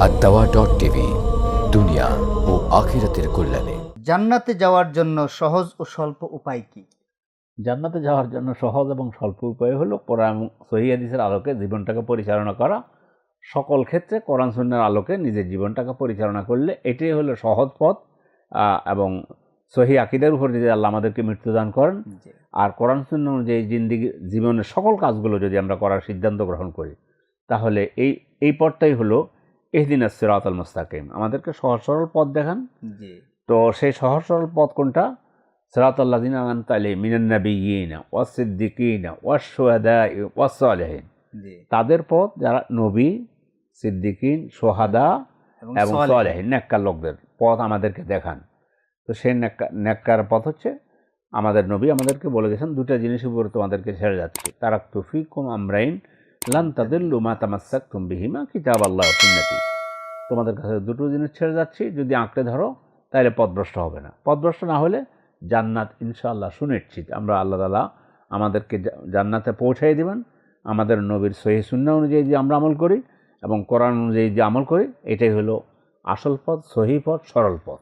R dot TV দুনিয়া ও আখিরাতের কল্যাণে। জান্নাতে যাওয়ার জন্য সহজ ও স্বল্প উপায় কি? জান্নাতে যাওয়ার জন্য সহজ এবং স্বল্প উপায় হলো কোরআন সহিদিসের আলোকে জীবনটাকে পরিচালনা করা। সকল ক্ষেত্রে কোরআন সুন্নার আলোকে নিজের জীবনটাকে পরিচালনা করলে এটাই হলো সহজ পথ এবং সহি আকিদের উপর যদি আল্লাহ আমাদেরকে মৃত্যুদান করেন আর কোরআন শূন্য অনুযায়ী জিন্দিগি জীবনের সকল কাজগুলো যদি আমরা করার সিদ্ধান্ত গ্রহণ করি তাহলে এই এই পথটাই হলো এহদিন সিরাত আল মুস্তাকিম। আমাদেরকে সহজ সরল পথ দেখান। তো সেই সহজ সরল পথ কোনটা? সিরাতাল্লাহ দিন আমান তালে মিনান্নবীন ওয়াসিদ্দিকিন ওয়াসোহাদা ওয়াসালহীন তাদের পথ যারা নবী সিদ্দিকিন সোহাদা এবং সালেহীন। নেককার লোকদের পথ আমাদেরকে দেখান। তো সেই নেককা নেককার পথ হচ্ছে আমাদের নবী আমাদেরকে বলে গেছেন দুটা জিনিসের উপরে তোমাদেরকে ছেড়ে যাচ্ছে। তারাক তুফি কুম আমরাইন লান তাদের লুমা তামাসাক তুম বিহিমা কিতাব আল্লাহ সুন্নতি। তোমাদের কাছে দুটো জিনিস ছেড়ে যাচ্ছি, যদি আঁকড়ে ধরো তাহলে পদভ্রষ্ট হবে না। পদভ্রষ্ট না হলে জান্নাত ইনশাআল্লাহ সুনিশ্চিত। আমরা আল্লাহ তালা আমাদেরকে জান্নাতে পৌঁছাই দেবেন। আমাদের নবীর সহি সুন্না অনুযায়ী যে আমরা আমল করি এবং কোরআন অনুযায়ী যে আমল করি, এটাই হলো আসল পথ, সহি পথ, সরল পথ।